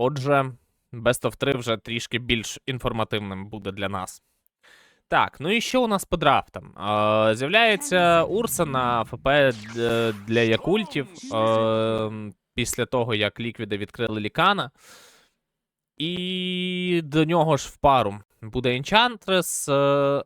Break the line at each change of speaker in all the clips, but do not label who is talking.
Отже, Best of 3 вже трішки більш інформативним буде для нас. Так, ну і що у нас по драфтам? Е, з'являється Урса на ФП е, для Якультів е, після того, як ліквіди відкрили Лікана. І до нього ж в пару буде Енчантрес. Е,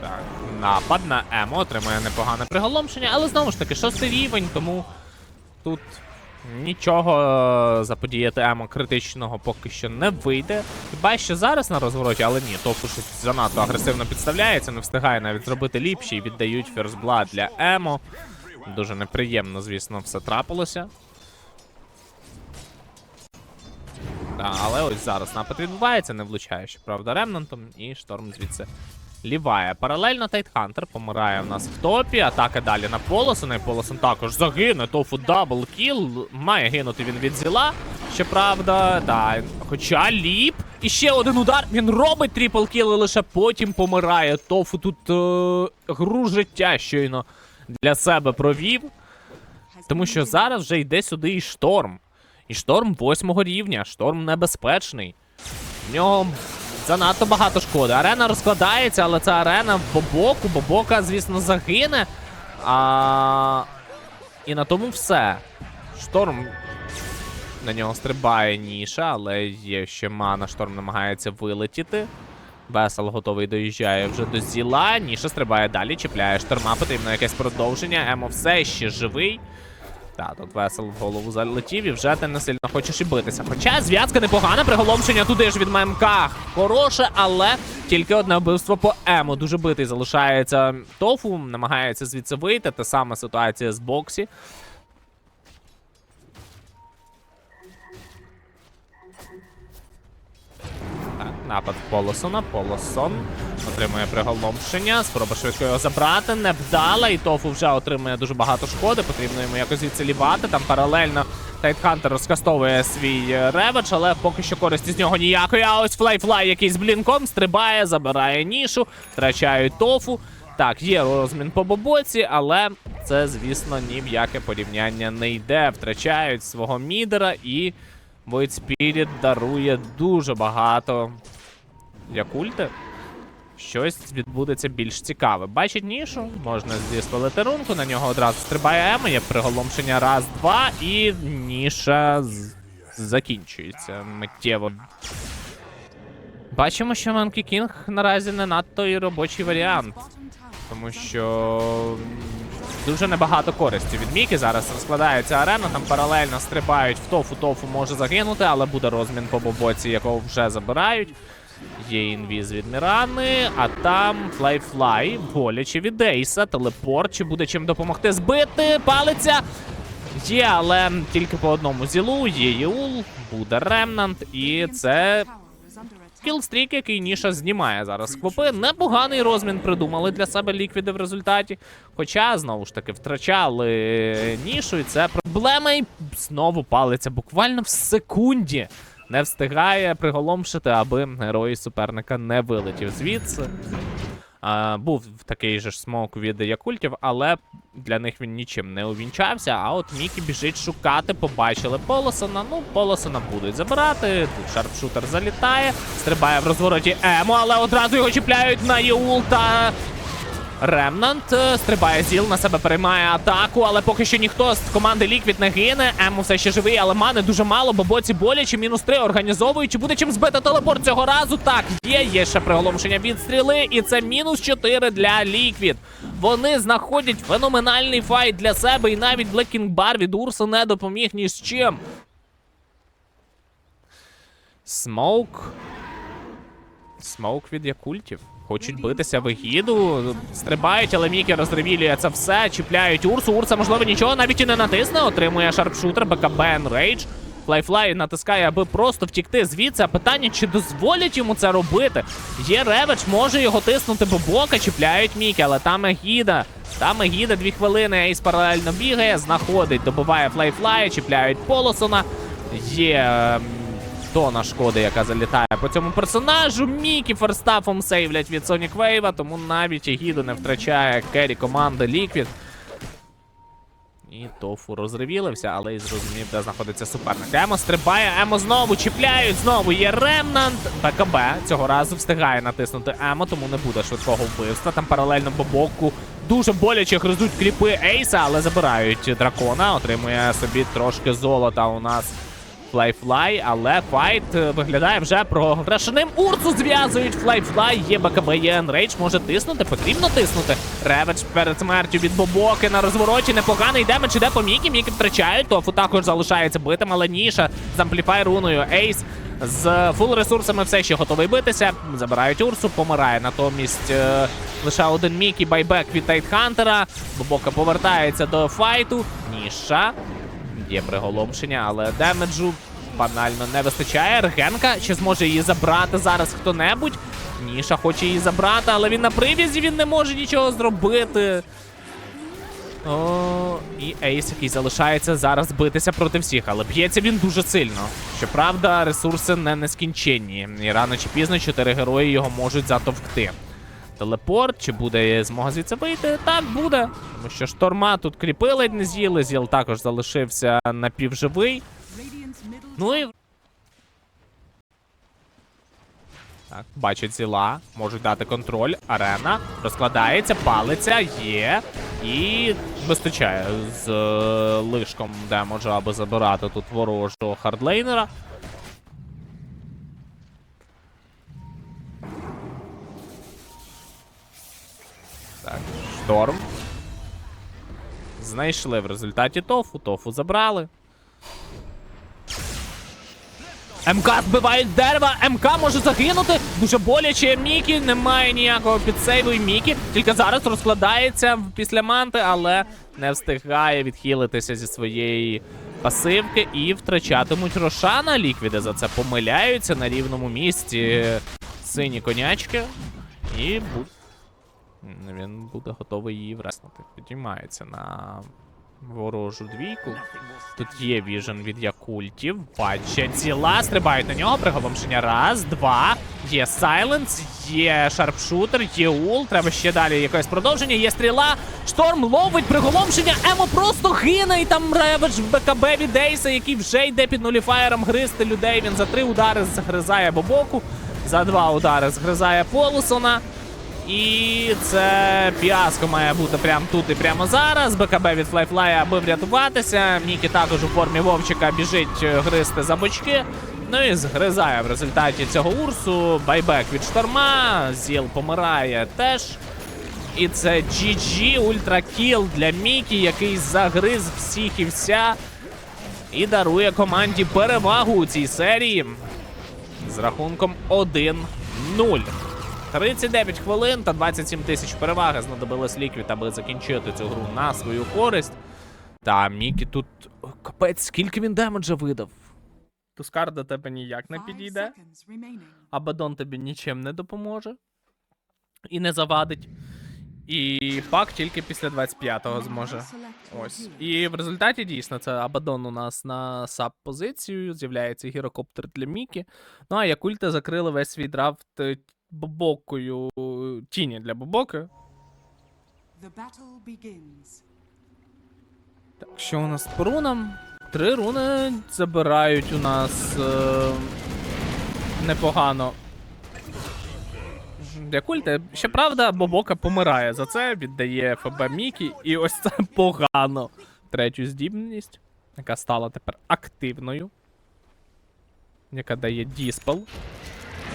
Так, напад на Емо отримує непогане приголомшення, але знову ж таки, шостий рівень, тому тут нічого е, заподіяти Емо критичного поки що не вийде. Хіба що зараз на розвороті, але ні, тофу щось занадто агресивно підставляється, не встигає навіть зробити ліпші і віддають ферзблад для Емо. Дуже неприємно, звісно, все трапилося. Да, але ось зараз напад відбувається, не влучає, щоправда, ремнантом, і шторм звідси ліває. Паралельно Тайтхантер помирає в нас в топі. Атака далі на Полосона. І Полосон також загине. Тофу дабл кіл. Має гинути він від зіла. Щоправда, да. Хоча ліп. І ще один удар. Він робить трипл кіл і лише потім помирає. Тофу тут е- гру життя щойно для себе провів. Тому що зараз вже йде сюди і шторм. І шторм восьмого рівня. Шторм небезпечний. В нього занадто багато шкоди. Арена розкладається, але це арена в Бобоку. Бобока, звісно, загине. А... І на тому все. Шторм. На нього стрибає ніша, але є ще мана. Шторм намагається вилетіти. Весел готовий доїжджає вже до зіла. Ніша стрибає далі, чіпляє шторма, потрібно якесь продовження. Емо все ще живий. Так, тут весел в голову залетів і вже ти не сильно хочеш і битися. Хоча зв'язка непогана, приголомшення туди ж від ММК хороше, але тільки одне вбивство по Ему. Дуже битий залишається Тофу, намагається звідси вийти. Та сама ситуація з Боксі. Напад Полосона. Полосон отримує приголомшення. Спроба швидко його забрати. Невдала. І Тофу вже отримує дуже багато шкоди. Потрібно йому якось звідси. Там паралельно Тайтхантер розкастовує свій е, реведж, але поки що користі з нього ніякої. А ось Флайфлай, який з блінком стрибає, забирає нішу, втрачають тофу. Так, є розмін по бобоці, але це, звісно, ні в яке порівняння не йде. Втрачають свого мідера і Void Spirit дарує дуже багато Якульти. Щось відбудеться більш цікаве. Бачить нішу, можна зіспалити рунку, на нього одразу стрибає Ема, є приголомшення раз, два, і ніша з- закінчується миттєво. Бачимо, що Monkey King наразі не надто і робочий варіант. Тому що дуже небагато користі від Міки. Зараз розкладається арена, там паралельно стрибають в тофу, тофу може загинути, але буде розмін по бобоці, якого вже забирають. Є інвіз від Мірани, а там флай-флай, боляче від Ейса, телепорт, чи буде чим допомогти збити, палиця. Є, але тільки по одному зілу, є Єул, буде Ремнант, і це кілстрік, який Ніша знімає зараз квопи. Непоганий розмін придумали для себе ліквіди в результаті. Хоча, знову ж таки, втрачали нішу, і це проблема. І знову палиться буквально в секунді. Не встигає приголомшити, аби герой суперника не вилетів звідси. А, був такий же ж смок від Якультів, але для них він нічим не увінчався. А от Мікі біжить шукати, побачили Полосона. Ну, Полосона будуть забирати. Тут шарпшутер залітає, стрибає в розвороті Емо, але одразу його чіпляють на Єул та Ремнант стрибає зіл, на себе переймає атаку, але поки що ніхто з команди Ліквід не гине. Ему все ще живий, але мани дуже мало, бо боці боляче. Мінус 3 організовують. Чи буде чим збити телепорт цього разу? Так, є, є ще приголомшення від стріли, і це мінус 4 для Ліквід. Вони знаходять феноменальний файт для себе, і навіть Блекінг Бар від Урсу не допоміг ні з чим. Смоук. Смоук від Якультів. Хочуть битися в егіду, стрибають, але Мікі розревілює це все, чіпляють Урсу. Урса, можливо, нічого навіть і не натисне, отримує шарпшутер, БКБ Enrage. Флайфлай натискає, аби просто втікти звідси. А питання, чи дозволять йому це робити? Є реведж, може його тиснути бобока, чіпляють Мікі, але там Егіда. Там Егіда, дві хвилини, Ейс паралельно бігає, знаходить, добиває Флайфлая, чіпляють Полосона. Є ем, тона шкоди, яка залітає по цьому персонажу. Мікі ферстафом сейвлять від Sonic Wave, тому навіть Егіду не втрачає керрі команди Liquid. І тофу розревілився, але і зрозумів, де знаходиться суперник. Емо стрибає, Емо знову чіпляють, знову є ремнант. БКБ цього разу встигає натиснути Емо, тому не буде швидкого вбивства. Там паралельно бобоку дуже боляче гризуть кліпи Ейса, але забирають дракона. Отримує собі трошки золота у нас. Флайфлай, але файт е, виглядає вже програшеним. Урсу зв'язують Флайфлай, є БКБ, є Енрейдж, може тиснути, потрібно тиснути. Реведж перед смертю від Бобоки на розвороті, непоганий демедж іде по Мікі, Мікі втрачають, Тофу також залишається битим, але Ніша з ампліфай руною. Ейс з фул ресурсами все ще готовий битися. Забирають Урсу, помирає. Натомість е, лише один Мікі байбек від Тайтхантера. Бобока повертається до файту. Ніша. Є приголомшення, але демеджу банально не вистачає. Регенка чи зможе її забрати зараз хто-небудь? Ніша хоче її забрати, але він на прив'язі, він не може нічого зробити. О, і Ейс, який залишається зараз битися проти всіх, але б'ється він дуже сильно. Щоправда, ресурси не нескінченні. І рано чи пізно чотири герої його можуть затовкти. Телепорт, чи буде змога звідси вийти? Так, буде. Тому що шторма тут кріпи ледь не з'їли, зіл також залишився напівживий. Ну і. Так, бачать зіла, можуть дати контроль. Арена розкладається, палиться, є. І вистачає з е, лишком демоджа, аби забирати тут ворожого хардлейнера. Так, шторм. Знайшли в результаті тофу. Тофу забрали. МК збивають дерева, МК може загинути. Дуже боляче. Мікі немає ніякого підсейву і Мікі. Тільки зараз розкладається після манти, але не встигає відхилитися зі своєї пасивки і втрачатимуть Рошана. Ліквіди за це помиляються на рівному місці. Сині конячки. І бу- він буде готовий її вреснути. Підіймається на ворожу двійку. Тут є віжен від якультів. Бачать ціла, стрибають на нього. Приголомшення. Раз, два. Є сайленс, є шарпшутер, є ул. Треба ще далі якесь продовження. Є стріла. Шторм ловить приголомшення. Емо просто гине. І там реведж в БКБ від Ейса, який вже йде під нуліфаєром гризти людей. Він за три удари згризає Бобоку. За два удари згризає Полусона. І це фіаско має бути прямо тут і прямо зараз. БКБ від Флайфлая, аби врятуватися. Мікі також у формі Вовчика біжить е, гризти за бочки. Ну і згризає в результаті цього урсу. Байбек від шторма. Зіл помирає теж. І це GG ультракіл для Мікі, який загриз всіх і вся. І дарує команді перевагу у цій серії з рахунком 1-0. 39 хвилин та 27 тисяч переваги знадобилось ліквід, аби закінчити цю гру на свою користь. Та Мікі тут капець, скільки він демеджа видав. Тускар до тебе ніяк не підійде. Абадон тобі нічим не допоможе і не завадить. І пак тільки після 25-го зможе. Ось. І в результаті дійсно це Абадон у нас на саб позицію. З'являється гірокоптер для Мікі. Ну а Якульта закрили весь свій драфт бобокою тіні для бобоки.
The battle begins.
Так, що у нас по рунам? Три руни забирають у нас е, непогано. Якульта, щоправда, Бобока помирає за це, віддає ФБ Мікі, і ось це погано. Третю здібність, яка стала тепер активною. Яка дає Діспел.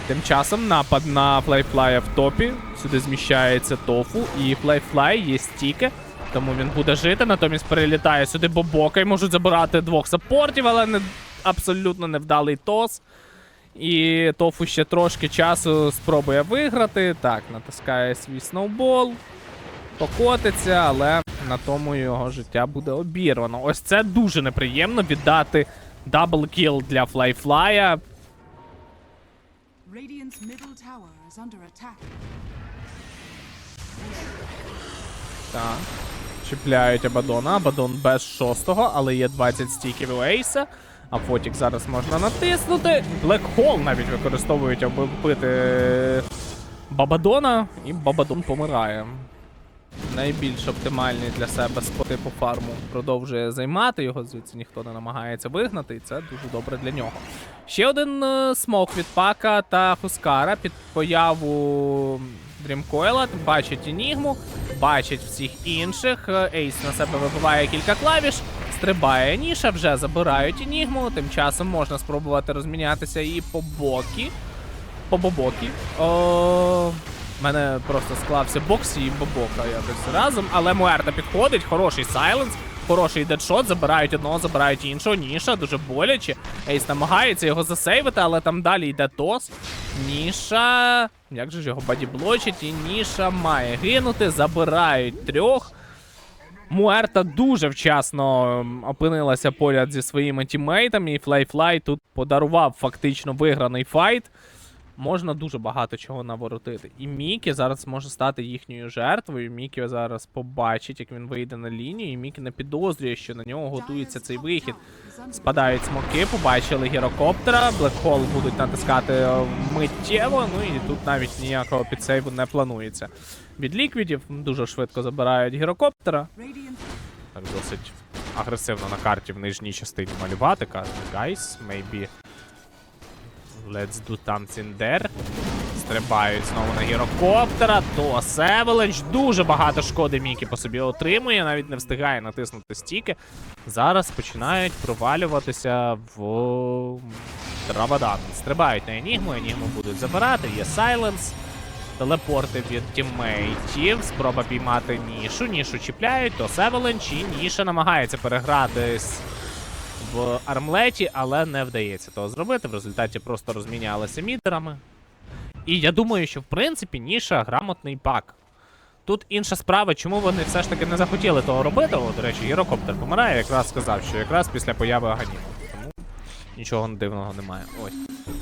Тим часом напад на Флайфлая в топі. Сюди зміщається тофу, і Флайфлай є стіки. Тому він буде жити, натомість перелітає сюди Бобока і можуть забирати двох саппортів, але не, абсолютно невдалий тос. І Тофу ще трошки часу спробує виграти. Так, натискає свій сноубол, покотиться, але на тому його життя буде обірвано. Ось це дуже неприємно віддати даблкіл для Флайфлая.
Radiant's middle tower is under attack.
Так. Чіпляють Абадона. Абадон без шостого, але є 20 стіків у Ейса. А Фотік зараз можна натиснути. Блекхол навіть використовують, аби вбити Бабадона, і Бабадон помирає. Найбільш оптимальні для себе по фарму продовжує займати. Його звідси ніхто не намагається вигнати, і це дуже добре для нього. Ще один е, смок від Пака та Хускара під появу Дрімкойла. Бачить Енігму, бачить всіх інших. Е, Ейс на себе вибиває кілька клавіш. Стрибає Ніша, вже забирають Енігму. Тим часом можна спробувати розмінятися і по бокі. По бобокі. О, в мене просто склався бокс і бобока якось разом. Але Муерта підходить, хороший сайленс, хороший дедшот, забирають одного, забирають іншого. Ніша дуже боляче. Ейс намагається його засейвити, але там далі йде тос. Ніша. Як же ж його бадіблочить? І Ніша має гинути, забирають трьох. Муерта дуже вчасно ем, опинилася поряд зі своїми тіммейтами, і Флайфлай тут подарував фактично виграний файт. Можна дуже багато чого наворотити. І Мікі зараз може стати їхньою жертвою. Мікі зараз побачить, як він вийде на лінію, і Мікі не підозрює, що на нього готується цей вихід. Спадають смоки, побачили гірокоптера, Блекхол будуть натискати миттєво. Ну і тут навіть ніякого підсейву не планується. Від ліквідів дуже швидко забирають гірокоптера. Так досить агресивно на карті в нижній частині малювати. Каже, guys, maybe let's do something there. Стрибають знову на гірокоптера. То Севелич дуже багато шкоди Мікі по собі отримує, навіть не встигає натиснути стіки. Зараз починають провалюватися в Равадан. Стрибають на Енігму, Енігму будуть забирати, є Сайленс. Телепорти від тіммейтів. Спроба піймати нішу. Нішу чіпляють, то Севеленч і Ніша намагається перегратись в армлеті, але не вдається того зробити. В результаті просто розмінялися мітерами. І я думаю, що в принципі Ніша грамотний пак. Тут інша справа, чому вони все ж таки не захотіли того робити. О, до речі, Гірокоптер помирає, якраз сказав, що якраз після появи Аганіму. Тому нічого дивного немає. Ось.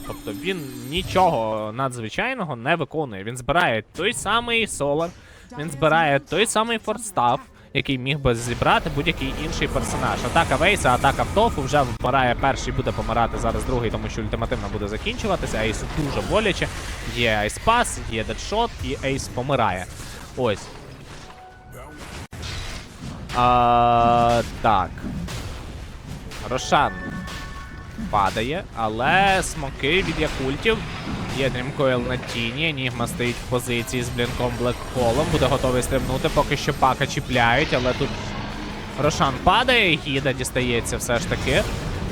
Тобто він нічого надзвичайного не виконує. Він збирає той самий Солар, він збирає той самий форстав, який міг би зібрати будь-який інший персонаж. Атака Вейса, атака в Тофу вже вмирає перший, буде помирати зараз другий, тому що ультимативно буде закінчуватися. Ейсу дуже боляче. Є айспас, є дедшот, і Ейс помирає. Ось. А, так. Рошан падає, але смоки від якультів. Є Дрімкойл на тіні. Енігма стоїть в позиції з блінком Блекхолом. Буде готовий стрибнути, поки що пака чіпляють, але тут Рошан падає, гіда дістається все ж таки.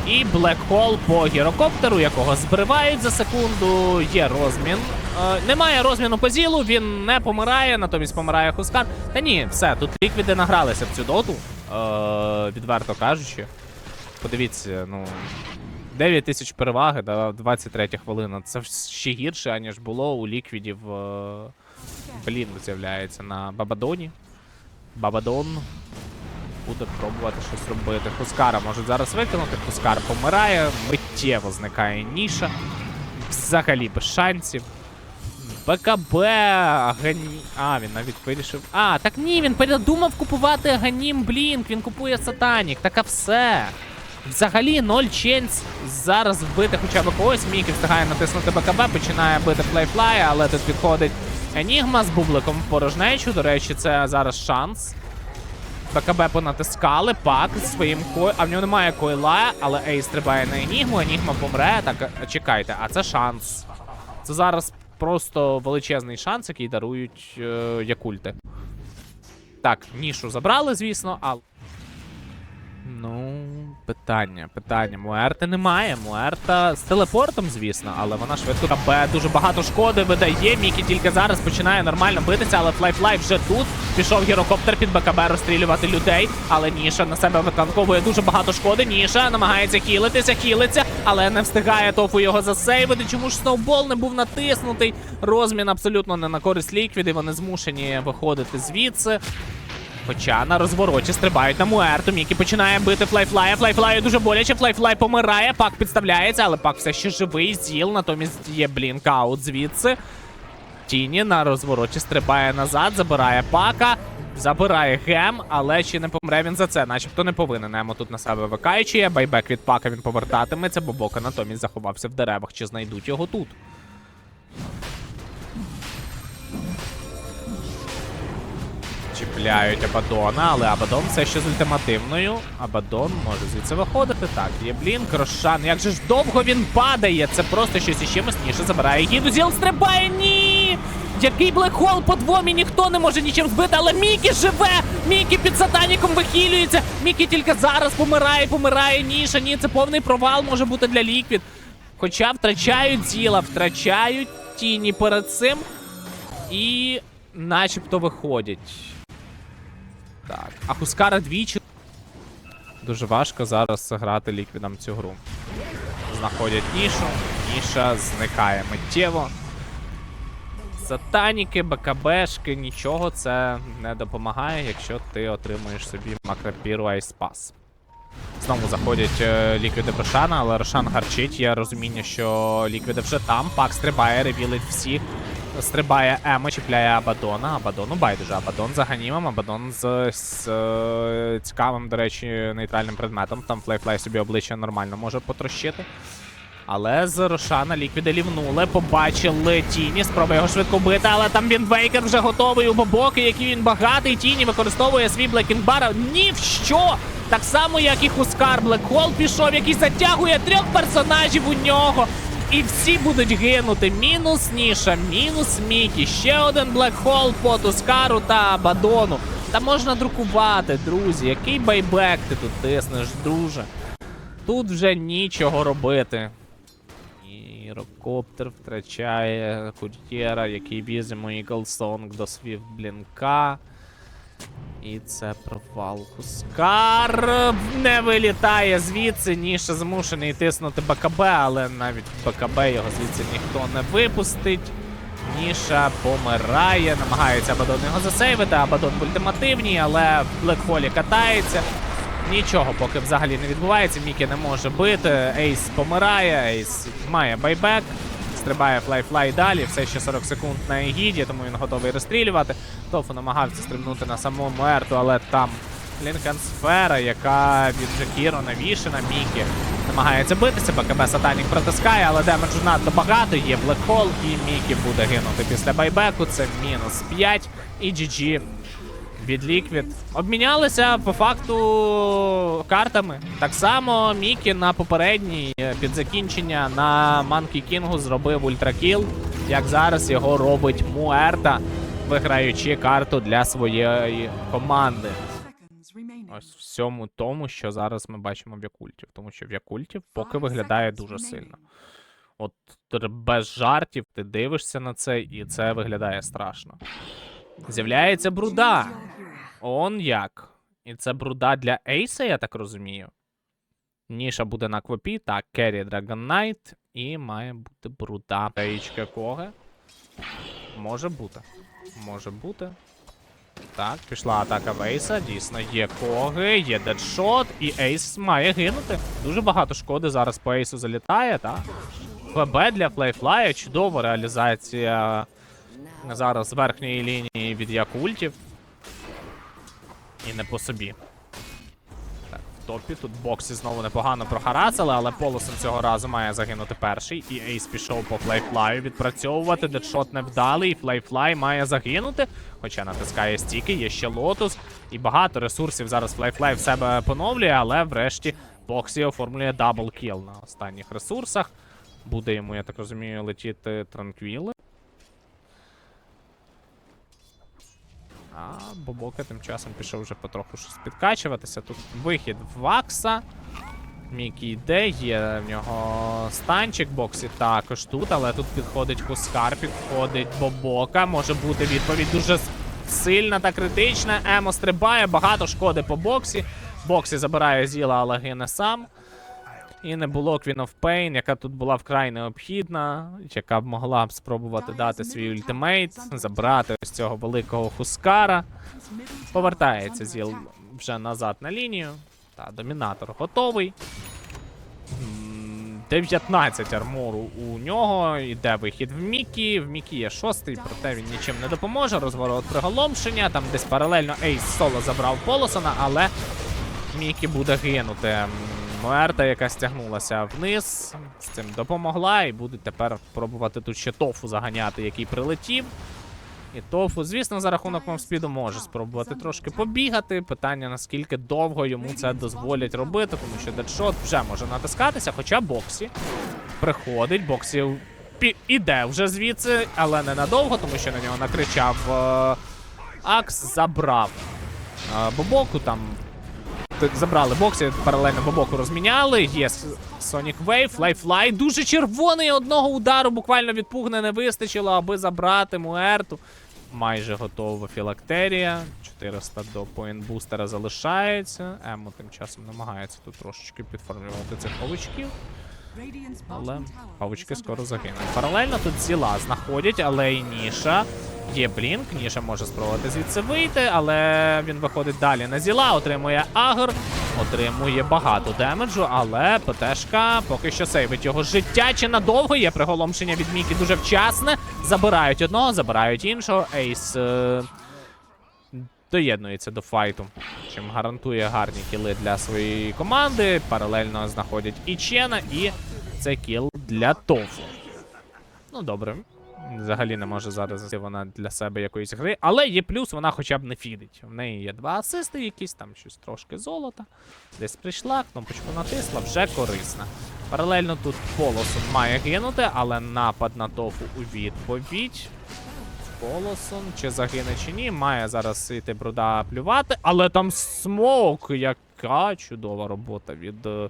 І Блекхол по гірокоптеру, якого збривають за секунду. Є розмін. Е, немає розміну по зілу, він не помирає, натомість помирає Хускар. Та ні, все, тут ліквіди награлися в цю доту, е, відверто кажучи. Подивіться, ну. 9 тисяч переваги, да, 23 хвилина. Це ще гірше, аніж було у ліквідів. Е... Блін, з'являється на Бабадоні. Бабадон буде пробувати щось робити. Хускара можуть зараз викинути. Хускар помирає, миттєво зникає ніша. Взагалі без шансів. БКБ, Агані... А, він навіть вирішив. А, так ні, він передумав купувати Аганім Блінк, він купує Сатанік, так а все. Взагалі, ноль ченс зараз вбити хоча б когось. Мікі встигає натиснути БКБ, починає бити флейфлай, але тут підходить Енігма з бубликом в порожнечу. До речі, це зараз шанс. БКБ понатискали, пак своїм кой. А в нього немає койла, але Ей стрибає на Енігму, Енігма помре. Так, чекайте, а це шанс. Це зараз просто величезний шанс, який дарують е, Якульти. Так, нішу забрали, звісно, але. Ну, питання, питання. Муерти немає. Муерта з телепортом, звісно, але вона швидко КП дуже багато шкоди видає. Мікі тільки зараз починає нормально битися, але Флайфлай вже тут. Пішов гірокоптер під БКБ розстрілювати людей. Але Ніша на себе витанковує дуже багато шкоди. Ніша намагається хілитися, хілиться, але не встигає тофу його засейвити. Чому ж сноубол не був натиснутий? Розмін абсолютно не на користь ліквіди. Вони змушені виходити звідси. Хоча на розвороті стрибають на Муерту. Мікі починає бити Флайфлая. Флайфлаю дуже боляче. Флайфлай помирає. Пак підставляється, але пак все ще живий. Зіл, натомість є блінкаут звідси. Тіні на розвороті стрибає назад, забирає пака, забирає гем, але чи не помре він за це, начебто не повинен. Емо тут на себе викаючує. Байбек від пака він повертатиметься, бо бока натомість заховався в деревах. Чи знайдуть його тут? Чіпляють Абадона, але Абадон все ще з ультимативною. Абадон може звідси виходити. Так, є блінк, Рошан. Як же ж довго він падає? Це просто щось іще міцніше забирає гіду. Стрибає. Ні! Який блекхол по двомі ніхто не може нічим збити, але Мікі живе! Мікі під сатаніком вихилюється! Мікі тільки зараз помирає, помирає ніша. Ні, це повний провал може бути для Ліквід. Хоча втрачають зіла, втрачають тіні перед цим. І начебто виходять. Так. А Хускара двічі. Дуже важко зараз грати ліквідом цю гру. Знаходять нішу. Ніша зникає миттєво. Сатаніки, БКБшки, нічого це не допомагає, якщо ти отримуєш собі макропіру Айспас. Знову заходять е, ліквіди Рошана, але Рошан гарчить. Є розуміння, що ліквіди вже там. Пак стрибає, ревілить всіх. Стрибає Емо, чіпляє Абадона. Абадону байдуже. Абадон за ганімом, Абадон з, з е, цікавим, до речі, нейтральним предметом. Там Флейфлай собі обличчя нормально може потрощити. Але з Рошана ліквіди лівнули, побачили Тіні, спробує його швидко бити, але там він Вейкер вже готовий у бобоки, який він багатий. Тіні використовує свій Блекінбар. Ні в що! Так само, як і Хускар Блекхол пішов, який затягує трьох персонажів у нього. І всі будуть гинути. Мінус Ніша, мінус Мікі. Ще один Блекхол по Тускару та Абадону. Та можна друкувати, друзі. Який байбек ти тут тиснеш, друже? Тут вже нічого робити. І Рокоптер втрачає кур'єра, який візьме Іглсонг до свів блінка. І це провал. Хускар не вилітає звідси, ніше змушений тиснути БКБ, але навіть БКБ його звідси ніхто не випустить. Ніша помирає, намагається Абадон його засейвити, Абадон в ультимативній, але в Блекхолі катається. Нічого поки взагалі не відбувається. Мікі не може бити. Ейс помирає, Ейс має байбек. Стрибає флай-флай далі. Все ще 40 секунд на Егіді, тому він готовий розстрілювати. Тофу намагався стрибнути на самому Ерту, але там Лінкан сфера, яка від Джекіро навішена. Мікі намагається битися. БКБ Сатанік протискає, але демеджу надто багато. Є блекхол, і Мікі буде гинути після байбеку. Це мінус 5. І GG від Liquid. Обмінялися по факту картами. Так само Мікі на попередній е, під закінчення на Манкі Кінгу зробив ультракіл. Як зараз його робить Муерта, виграючи карту для своєї команди. Ось всьому тому, що зараз ми бачимо в Якультів. Тому що в Якультів поки виглядає дуже сильно. От без жартів ти дивишся на це, і це виглядає страшно. З'являється бруда. Он як. І це бруда для Ейса, я так розумію. Ніша буде на квопі, так, Керрі Dragon Knight. І має бути бруда. Таїчка Коге. Може бути. Може бути. Так, пішла атака в Ейса. Дійсно, є коги, є дедшот, і Ейс має гинути. Дуже багато шкоди зараз по Ейсу залітає, так. ФБ для Флейфлая, чудова реалізація зараз верхньої лінії від Якультів. І не по собі. Так, в топі тут боксі знову непогано прохарасили, але Полосен цього разу має загинути перший. І Ейс пішов по Флейфлаю відпрацьовувати. Дедшот невдалий, і Флейфлай має загинути. Хоча натискає стіки, є ще лотус. І багато ресурсів зараз Флейфлай в себе поновлює, але врешті Боксі оформлює дабл кіл на останніх ресурсах. Буде йому, я так розумію, летіти транквіли. А Бобока тим часом пішов вже потроху щось підкачуватися. Тут вихід Вакса. Мікі йде, є в нього станчик боксі також тут, але тут підходить Хускар, підходить Бобока. Може бути відповідь дуже сильна та критична. Емо стрибає, багато шкоди по боксі. Боксі забирає зіла, але гине сам. І не було Queen of Pain, яка тут була вкрай необхідна, яка б могла б спробувати дати свій ультимейт, забрати ось цього великого Хускара. Повертається Зіл вже назад на лінію. Та, домінатор готовий. 19 армору у нього. Іде вихід в Мікі. В Мікі є шостий, проте він нічим не допоможе. Розворот приголомшення. Там десь паралельно Ейс соло забрав Полосона, але Мікі буде гинути. Муерта, яка стягнулася вниз, з цим допомогла, і буде тепер пробувати тут ще тофу заганяти, який прилетів. І тофу, звісно, за рахунок мовспіду може спробувати трошки побігати. Питання наскільки довго йому це дозволять робити, тому що дедшот вже може натискатися, хоча боксі приходить, боксі іде вже звідси, але ненадовго, тому що на нього накричав е, Акс, забрав е, Бобоку там. Забрали боксі, паралельно Бобоку розміняли. Є Sonic Wave, Лайфлай. Дуже червоний одного удару, буквально від пугне не вистачило, аби забрати Муерту. Майже готова філактерія. 400 до поінт-бустера залишається. Емо тим часом намагається тут трошечки підформлювати цих павучків. Але павучки скоро загинуть. Паралельно тут зіла знаходять, але і Ніша. Є блінк, Ніша може спробувати звідси вийти, але він виходить далі на зіла, отримує агр, отримує багато демеджу, але ПТшка поки що сейвить його життя. Чи надовго є приголомшення від Мікі дуже вчасне. Забирають одного, забирають іншого. Ейс. Е- Доєднується до файту, чим гарантує гарні кіли для своєї команди. Паралельно знаходять і Чена, і це кіл для Тофу. Ну добре. Взагалі не може зараз вона для себе якоїсь гри, але є плюс, вона хоча б не фідить. В неї є два асисти, якісь там щось трошки золота. Десь прийшла, кнопочку натисла, вже корисна. Паралельно тут полосом має гинути, але напад на тофу у відповідь. Полосон, чи загине, чи ні, має зараз йти бруда плювати, але там смок, яка чудова робота від е,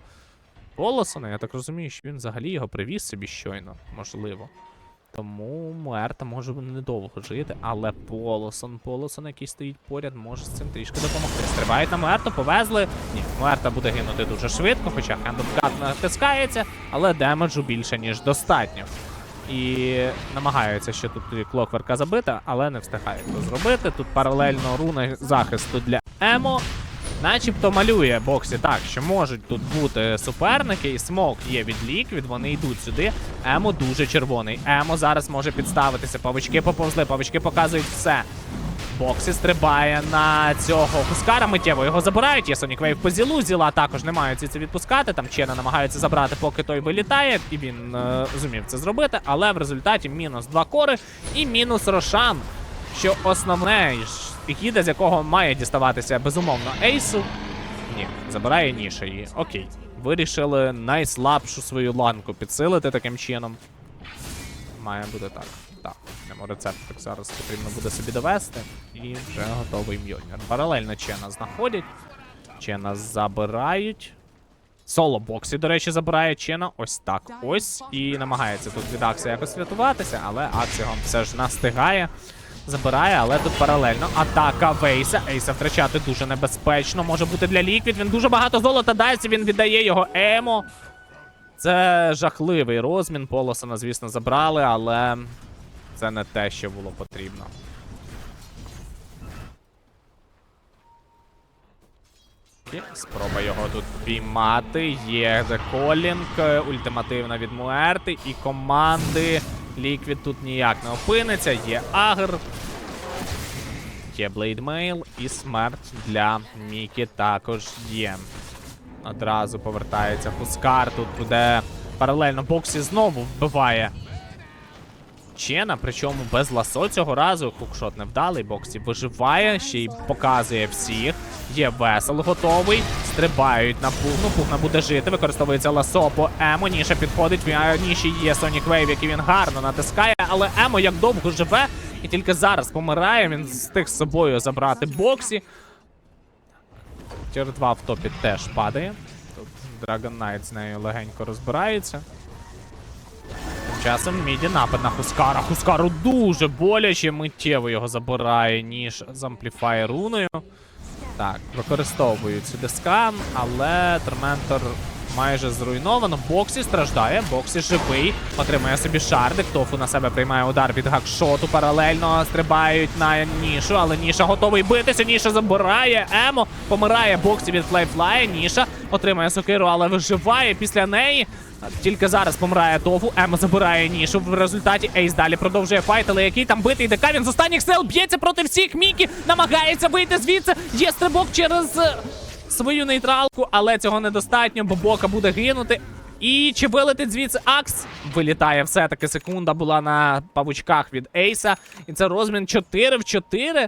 Полосона. Я так розумію, що він взагалі його привіз собі щойно, можливо. Тому Муерта може недовго жити, але Полосон, Полосон, який стоїть поряд, може з цим трішки допомогти. Стрибають на Муерту, повезли. Ні, Муерта буде гинути дуже швидко, хоча хендовкат натискається, але демеджу більше, ніж достатньо. І намагаються ще тут клокверка забити, але не встигають то зробити. Тут паралельно руна захисту для Емо. Начебто малює боксі так, що можуть тут бути суперники, і смок є від ліквід, вони йдуть сюди. Емо дуже червоний. Емо зараз може підставитися. Павички поповзли, павички показують все. Боксі стрибає на цього Хускара миттєво. Його забирають. Є Сонік Вейв по зілу. Зіла також не мають звідси відпускати. Там Чена намагаються забрати, поки той вилітає. І він е, зумів це зробити. Але в результаті мінус два кори і мінус Рошан. Що основне, гіда, з якого має діставатися безумовно Ейсу. Ні, забирає ніша її. Окей. Вирішили найслабшу свою ланку підсилити таким чином. Має бути так. Так, йому рецепт так зараз потрібно буде собі довести. І вже готовий Мьольнір. Паралельно Чена знаходять. Чена забирають. Соло боксі, до речі, забирає Чена ось так. Ось. І намагається тут від Акса якось врятуватися, але Акс все ж настигає. Забирає, але тут паралельно атака Вейса. Ейса втрачати дуже небезпечно. Може бути для Ліквід. Він дуже багато золота дасть. Він віддає його Емо. Це жахливий розмін. Полосона, звісно, забрали, але це не те, що було потрібно. Спроба його тут піймати. Є деколінг, ультимативна від Муерти і команди. Ліквід тут ніяк не опиниться. Є Агр. Є Блейдмейл і смерть для Мікі також є. Одразу повертається Хускар. Тут буде паралельно боксі знову вбиває Чена, причому без ласо цього разу хукшот невдалий, боксі виживає, ще й показує всіх. Є весел готовий. Стрибають на пугну. Пугна буде жити. Використовується ласо по Емо. Ніша підходить. В ніші є Sonic Wave, який він гарно натискає. Але Емо як довго живе, і тільки зараз помирає. Він встиг з собою забрати боксі. Тір 2 в топі теж падає. Тут Dragon Knight з нею легенько розбирається. Часом міді напад на Хускара. Хускару дуже боляче, миттєво його забирає, ніж з ампліфає руною. Так, використовують сюди скан, але Торментор майже зруйновано. Боксі страждає, Боксі живий, отримує собі шардик. Тофу на себе приймає удар від гакшоту. Паралельно стрибають на нішу, але Ніша готовий битися. Ніша забирає. Емо помирає Боксі від флайфлая. Ніша отримує сокиру, але виживає після неї. Тільки зараз помирає Тофу, Емо забирає нішу. В результаті Ейс далі продовжує файт, але який там битий ДК, він з останніх сил б'ється проти всіх. Мікі намагається вийти звідси. Є стрибок через е, свою нейтралку, але цього недостатньо, бо Бока буде гинути. І чи вилетить звідси Акс? Вилітає все-таки секунда була на павучках від Ейса. І це розмін 4 в 4.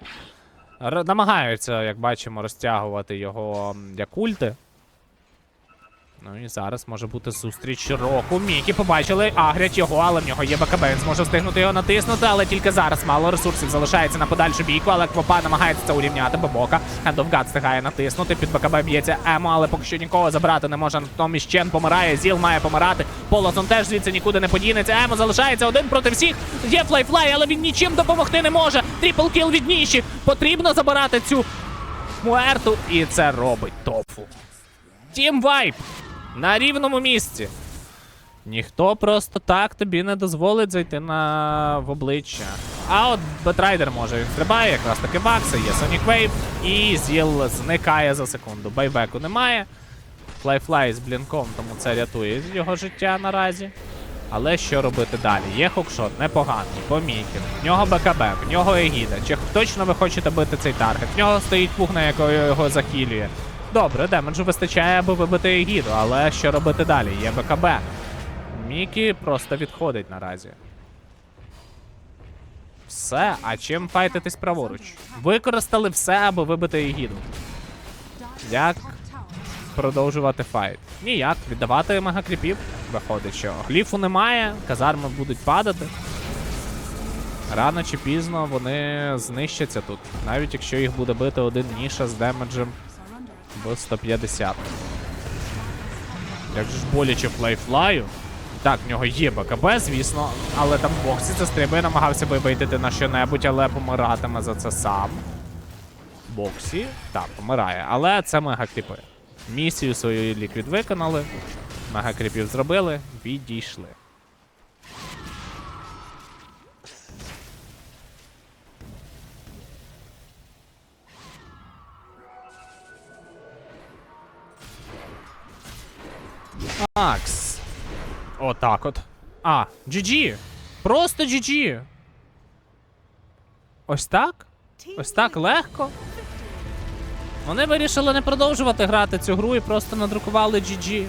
Р- намагаються, як бачимо, розтягувати його як ульти. Ну і зараз може бути зустріч року. Мікі побачили, агрять його, але в нього є БКБ. Він зможе встигнути його натиснути, але тільки зараз мало ресурсів залишається на подальшу бійку, але Квапа намагається це урівняти. Бобока. God встигає натиснути. Під БКБ б'ється Емо, але поки що нікого забрати не може. Натомість Чен помирає, Зіл має помирати. Полосон теж звідси нікуди не подінеться. Емо залишається один проти всіх. Є флайфлай, але він нічим допомогти не може. Трипл кіл від Ніші. Потрібно забирати цю Муерту, і це робить тофу. Тім Вайп на рівному місці. Ніхто просто так тобі не дозволить зайти на в обличчя. А от Бетрайдер може він стрибає, якраз таки Вакса, є Sonic Wave, і Зіл зникає за секунду. Байбеку немає. Флайфлай з блінком, тому це рятує його життя наразі. Але що робити далі? Є хокшот, непоганий, помійки. В нього БКБ, в нього Егіда. Чи точно ви хочете бити цей таргет? В нього стоїть пугна, якою його захилює. Добре, демеджу вистачає, аби вибити Егіду, але що робити далі? Є БКБ. Мікі просто відходить наразі. Все, а чим файтитись праворуч? Використали все, аби вибити Егіду. Як продовжувати файт? Ніяк, віддавати мегакріпів. Виходить, що гліфу немає, казарми будуть падати. Рано чи пізно вони знищаться тут, навіть якщо їх буде бити один ніша з демеджем. В 150. Як же ж боляче флайфлаю. Так, в нього є БКБ, звісно, але там боксі застрибує, намагався би вийти на що-небудь, але помиратиме за це сам. Боксі, так, помирає. Але це мегакріпи. Місію свою ліквід виконали. Мегакріпів зробили, відійшли. Акс. Отак от. А, GG. Просто GG. Ось так? Ось так легко. Вони вирішили не продовжувати грати цю гру і просто надрукували GG.